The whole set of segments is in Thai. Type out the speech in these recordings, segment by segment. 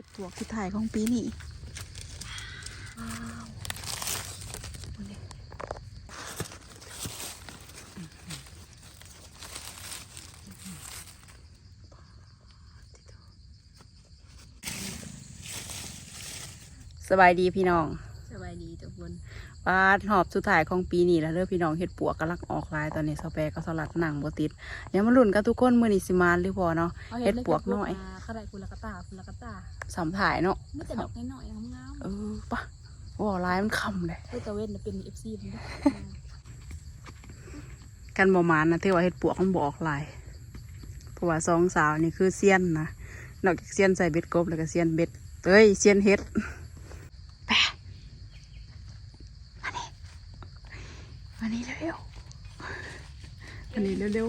ห็ดปวกที่ถ่ายของปีนี้ว้าวสบายดีพี่น้อง สบายดีทุกคน ปาดหอบสุดท้ายของปีนี้แล้วเด้อพี่น้องเห็ดปวกกำลังออกลายตอนนี้สเปรก็สลัดหนังบติดเดี๋ยวมาลุ้นกันทุกคนมือนี้สิมานหรือพอเนาะเฮ็ดปวกน้อยขนาดคุณละกะตาคุณละกะตาสามถ่ายเนาะไม่แต่ดอกน้อยๆงามเออปะว่าลายมันคำเลยๆคือตะเวนน่ะเป็นเอฟซีมันด้วยกันบอมานนะที่ว่าเห็ดปวกมันบออกลายเพราะว่าสองสาวนี่คือเซียนนะนอกจากเซียนใส่เบ็ดกบแล้วก็เซียนเบ็ดเอ้ยเซียนเห็ดแปะ มานี่มานี่เร็วๆมานี่เร็ว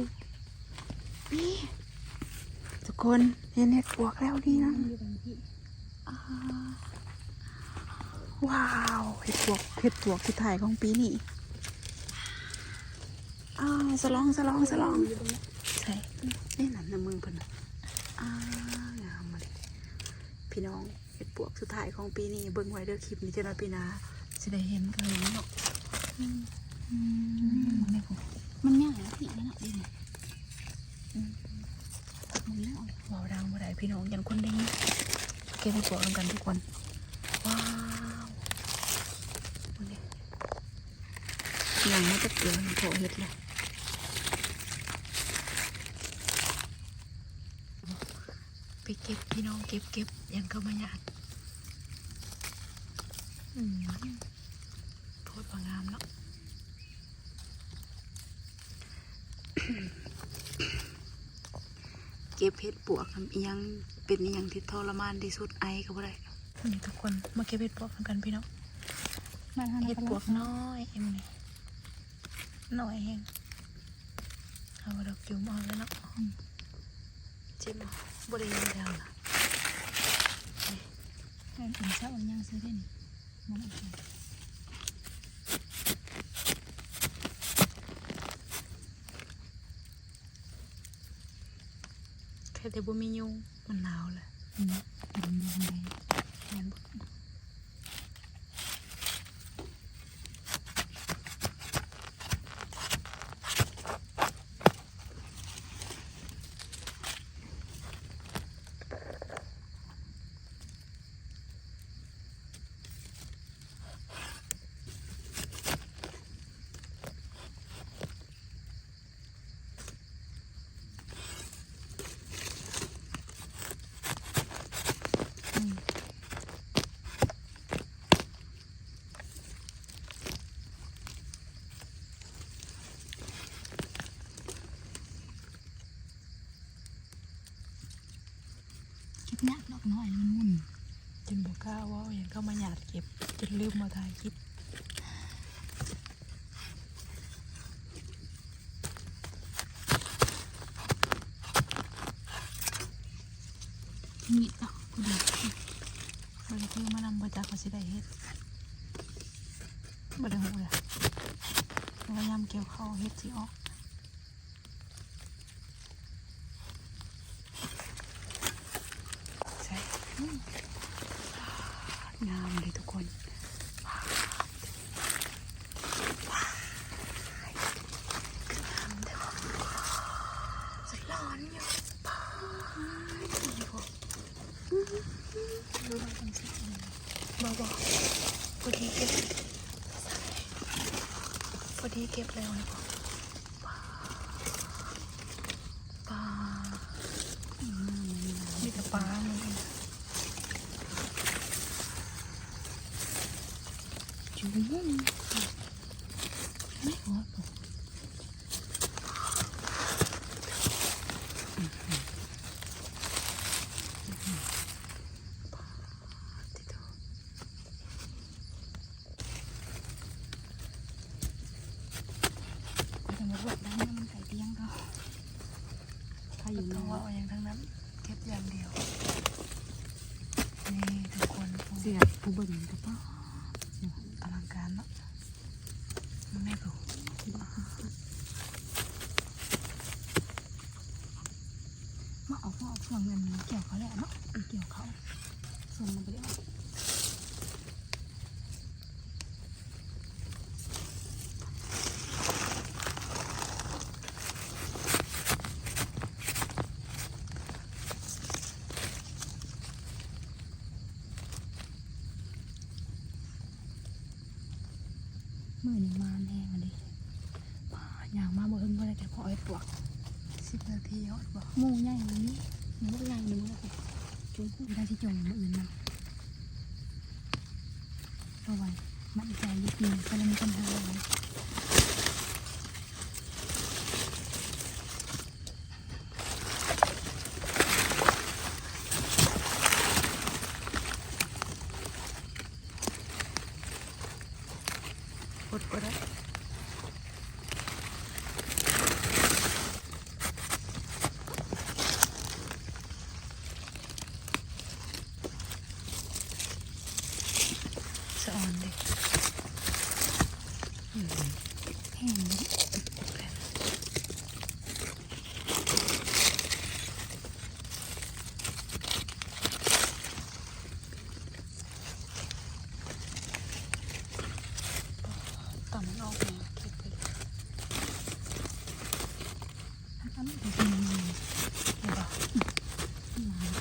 ๆนี่ทุกคนเห็นเห็ดปวกแล้วนี่นะอยู่ตรงที่อ่าว้าวเห็ดปวกเห็ดปวกที่ถ่ายของปีนี้อ้าวสลองสลองสลองอยู่ตรงนี้ใช่นี่นั่นนะมึงเพิ่นน่ะอ่างามมาเลยพี่น้องเห็ดปวกสุดท้ายของปีนี้เบิ่งไว้เด้อคลิปนี้เจ้าหน้าปีหนาจะได้เห็นกันเลยเนาะอื มันง่ยนะพี่นั่นแหละเด่นมันแล้วเว้าวดังบ่ได้พี่น้องยังคนได้ยินเก็บเห็ดปวกกันทุกคน ว้าวดูดิยังไม่จะเกลือโผล่เห็ดเลยไปเก็บพี่น้องเก็บเก็บยังเข้ามาหยาดอืมโทษว่างามเนาะ ก็บเห็ดปวกทำอีหยังเป็นอีหยังที่ทรมานที่สุดไอก็บ่ได้นี่ทุกคนมาเก็บเห็ดปวกทำกันพี่น้องมันทำเห็ดปวกน้อยเอ็มนี่น้อยแฮงเอาดอกจุ่มเอาแล้วเนาะเจ็บเอาบ่ได้ยินดังนะมันเป็นเช้าอันยังซื้อได้นี่มันเอา แค่แต่บ่มียุงมันหนาวแหละอืมเป็นยังไงแม่นบ่คิดยากดอกน้อยมันมุ่น จนบ่กล้าเว่ายังเข้ามาหยาดเก็บจน ลืมมาถ่ายคลิปมีดอกกูดีบ่ได้คือมานำบ่จักว่าสิได้เฮ็ดบ่ได้ฮู้ล่ะพยายามเกี่ยวข้าเฮ็ดสิออกใช่งามเลยทุกคนว้าวว้าวงามเด้อสลอนอยู่ป้านี่พวก ดูมันเป็นสี บาบอกพอดีเก็บ พอดีเก็บแล้วนะพวกปลามีแต่ปลามันเองจุ๊บไม่หัวปก ที่เธอ แต่หมดวัดได้มันไก่เตี้ยงก็ถ้าอยู่ ต้ ใน องว่าเอาอย่างทั้งนั้น เก็บอย่างเดียว นี่ทุกคน เสียผู้เบิ่งกับป้าอลังการเนาะแม่กูมาเอาพ่อเอาช่วงเงินเกี่ยวเขาแหละเนาะเกี่ยวเขาส่วนมันไปได้ มือนี่มาแน่มาดิอย่างมาบ่เอิ้นบ่ได้แต่พอไอ้ปวก สิบนาทียอดบอกหมูใหญ่กว่านี้หมูใหญ่หนึ่งแล้วก็จุ่มไม่ได้ที่จงมืออื่นมันเอาไว้มันใจยึดหนึ่งก็เลยมีปัญหาอะไร อดก็ได้สะออนเลย แห้งเลย ต่ำมันออกมาเก็บไปเลย ถ้าทำไม่ดีๆเลย เห็นปะ มา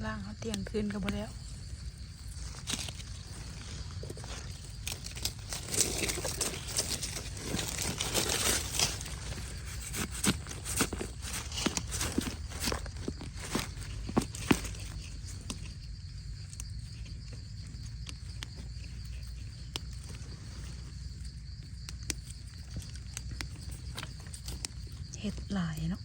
ล่างเขาเตียงคืนกันหมดแล้วเห็ดหลายเนาะ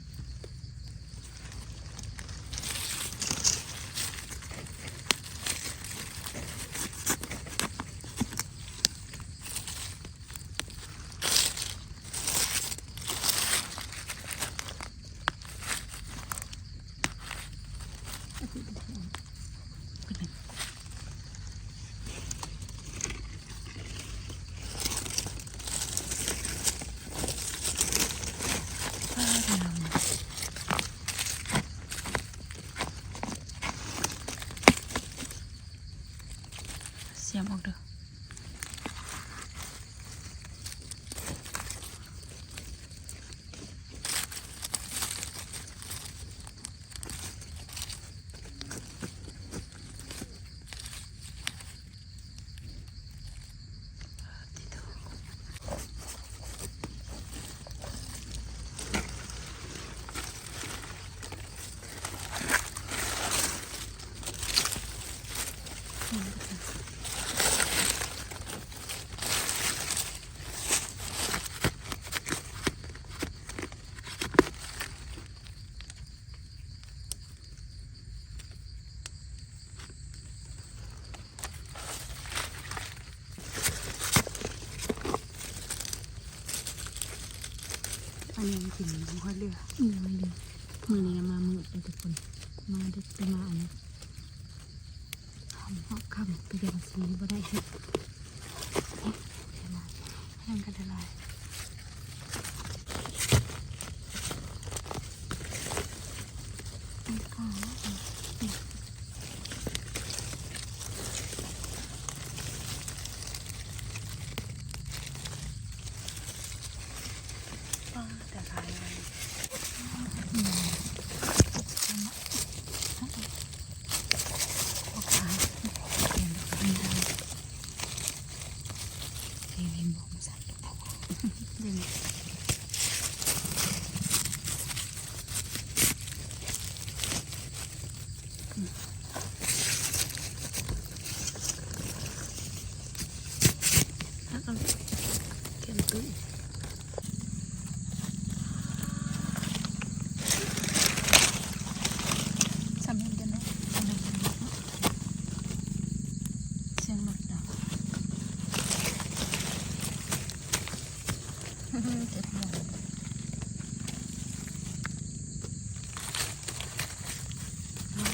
อันนี้กินน้ำข้าวเรืออืมไม่ดีมือนี้มามืดเลยทุกคน มาดึกไปมาอันนี้ทำหอกคำไปยังสีบ่ได้เห็ดแห้งกระดลาย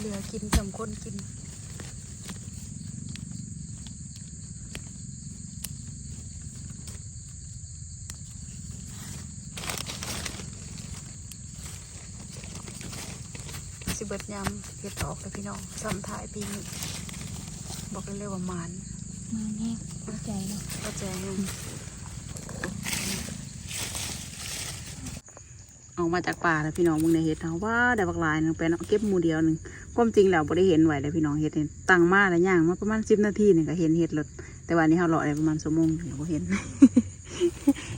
เหลือกินสำคนกินสิเบิดยำเห็ดออกเลยพี่น้องสำท้ายปีนี้บอกเลยว่ามานมาแน่เข้าใจเนาะเข้ใจเอาะออมาจากป่าแล้วพี่น้องมึงในเห็ดเนาะว่าได้บักลายหนึงไปเนาะเก็บมูเดียวหนึ่ง ความจริงแล้วบ่ได้เห็นไหวเลยพี่น้องเฮ็ดนี่ตั้งมาแล้วย่างมาประมาณสิบนาทีหนึ่งก็เห็นเฮ็ดรถแต่วันนี้เราเลาะได้ประมาณชั่วโมงเดี๋ยวบ่เห็น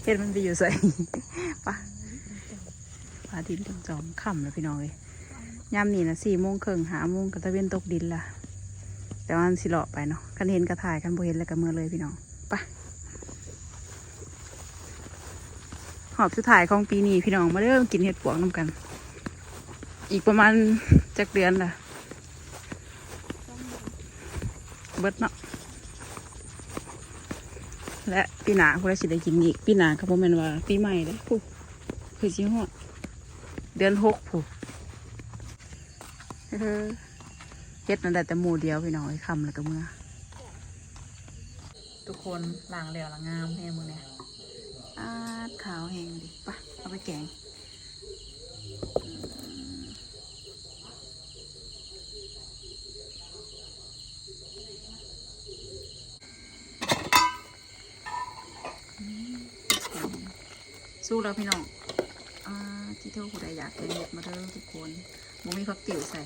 เฮ็ดมันไปอยู่ใส่ปะพาทิตย์จอมค่ำแล้วพี่น้องเลยยามนี้นะสี่โมงครึ่งหาโมงก็ตะเวนตกดินละแต่ว่ามันสิเลาะไปเนาะกันเห็นกระถ่ายกันบ่เห็นแล้วก็เมื่อเลยพี่น้องไปหอบสุดท้ายของปีนี้พี่น้องมาเริ่มกินเห็ดปวกน้ำกัน อีกประมาณจักเดือนละ เบิดเนาะและปีหนาคุณได้สิได้กินอีกปีหนาก็บ่แม่นว่าปีใหม่เลยผู้คือสิฮอดเดือนหกผู้เออเฮ็ดนั่นแต่หมูเดียวพี่น้องคำแล้วก็เมื่อ ทุกคนล้างแล้วละงามแห้มือเนี่ยอาขาวแห้งดิปะเอาไปแกง สู้แล้วพี่น้องอ่าที่เท่าผู้ใดอยากแกงเห็ดมาเด้อทุกคนบ่มีผักติ๋วใส่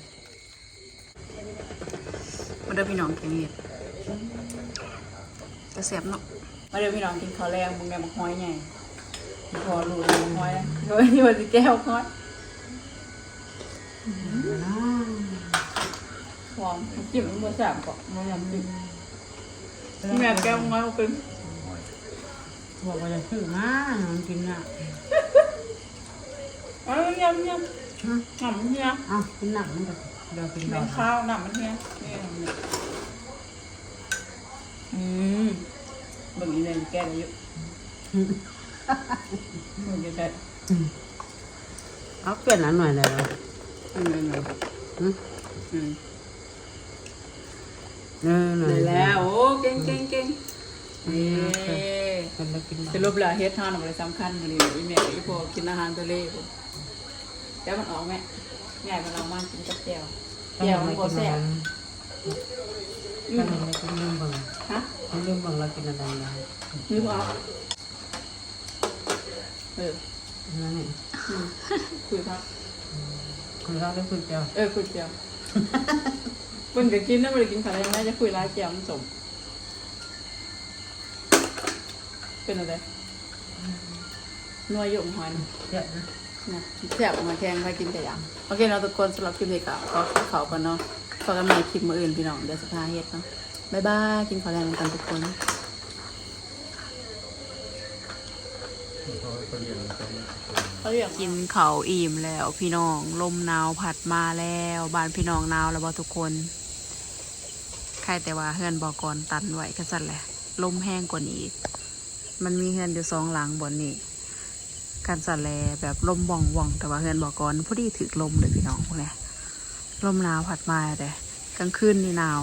มาเด้อพี่น้องแกงเห็ดจะเสียบเนาะมาเดี๋ยวพี่น้องกินข้าวแรงมึงแกมาห้อยไงพอรู้เลยมาห้อยนะเดี๋ยวนี่วันจะแก้วห้อยหอมจิ้มมันมาแสบก่อนมันยำจิ้มแม่แก้วห้อยเอาเป็น บอกว่าจะซื้อมามันกินอะเอายำยำหอมเฮียเอ้ากินหนักมันก็เดี๋ยวกินเป็ดอนกข้าวหนักมันเฮียนี่อืมเบิ่งอีเลยแก้ได้เยอะเบิ่งจะได้เอาเปลี่ยนอันหน่อยเลยเหรออืมอืมอืมอืมเออหน่อยได้แล้วโอ้เก่งเก่งเก่งนี่ คนละกินสรุปแล้วเฮ็ดทานอะไรสำคัญเลยอีแม่อีพอกินอาหารทะเลพุ่นแก้วมันออกแม่ใหญ่มันออกมากินกับแจ่วแจ่วมันบ่แซ่บอืก็มเลยกินลืมบังฮะลืมบังเรากินอะไรนะมีบ่เอาเออนั่นนี่อืมคุยพักคุณเราได้คุยเดียวเออคุยแจ่วเพิ่นก็กินนะบ่ได้กินข้าวแรงนะจะคุยหลายแจ่วมันสม เป็นอะไรนัวหยงหอยนะเยอะนะนะแซ่บมาแทงไปกินแต่ยังโอเคเนาะทุกคนสำหรับคลิปนี้ก็ขอเขากันเนาะพอกันใหม่คลิปมืออื่นพี่น้องเดี๋ยวสุดท้ายเฮ็ดเนาะบ๊ายบายกินข้าวแรงกันทุกคน เขาเรียกกินเขาวอิ่มแล้วพี่น้อง ลมหนาวผัดมาแล้วบ้านพี่น้องหนาวแล้วบ่ทุกคน ใครแต่ว่าเฮือนบอกก่อนตันไว้ก็สั่นแหละ ลมแห้งกว่านี้อีก มันมีเฮือนอยู่สองหลังบนนี้การสั่นแลแบบลมบ่องว่องแต่ว่าเฮือนบอกก่อนพอดีถึกลมเลยพี่น้องพวกนี้ลมหนาวผัดมาแต่กลางคืนนี่หนาว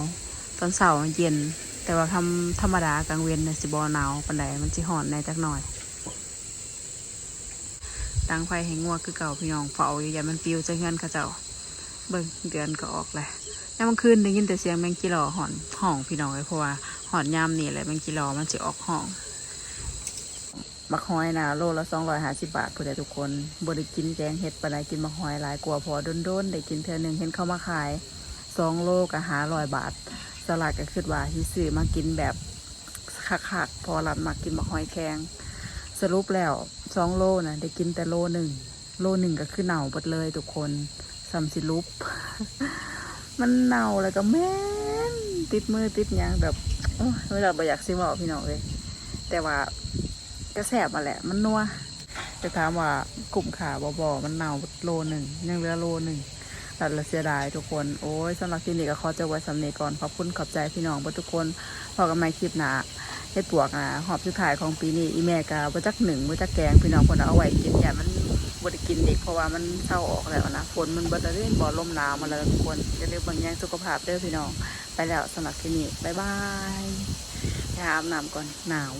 ตอนเสาร์เย็น แต่ว่าทำธรรมดากลางเวนเนี่ยสิบอหนาวปันใดมันสิหอนในจักหน่อยดังไฟให้งัวคือเก่าพี่น้องเฝ้าอยู่อย่ามันปิวจะเฮือนเขาเจ้าเบิ่งเดือนก็ออกแหละยามกลางคืนได้ยินแต่เสียงแมงจีรอหอนห้องพี่น้องเลยเพราะว่าหอนยามนี่แหละแมงจีรอมันจะออกห้อง มักหอยนะโลละสองร้อยห้าสิบบาทเพื่อทุกคนบได้กินแกงเห็ดปลาไหลกินมักหอยหลายกว่าพอโดนๆได้กินเทือหนึ่งเห็นเขามาขายสองโลกับหาร้อยบาท สลัดก็คือว่าที่ซื้อมากินแบบคักๆพอหลับมากินมักหอยแข็งสรุปแล้วสองโลนะได้กินแต่โลหนึ่งโลหนึ่งก็คือเน่าหมดเลยทุกคนซัมสิลุปมันเน่าแล้วก็แม่นติดมือติดยางแบบเวลาบ่อยากซิบอกพี่น้องเลยแต่ว่า กระแสบมาแหละ มันนัวจะถามว่ากลุ่มขาบอบอมันเน่าโลหนึ่งยังเหลือโลหนึ่งตัดละเสียดายทุกคน โอ้ยสำหรับคลินี้ก็ขอจะไว้สำเนีก่อน ขอบคุณขอบใจพี่น้องทุกคนพอกันใหม่คลิปหนาเฮ็ดปวกนะหอบสุดท้ายของปีนี้อีแม่กาบจักหนึ่งบจักแกงพี่น้องคนเอาไว้กินอย่ามันบดกินอีกเพราะว่ามันเศร้าออกแล้วนะฝนมันบดแล้วเด้บ่ลมหนาวมาแล้วทุกคนอย่าลืมบิ่งแยงสุขภาพเด้อพี่น้องไปแล้วสำหรับคลินี้บ๊ายบายไปอาบน้ำก่อนหนาว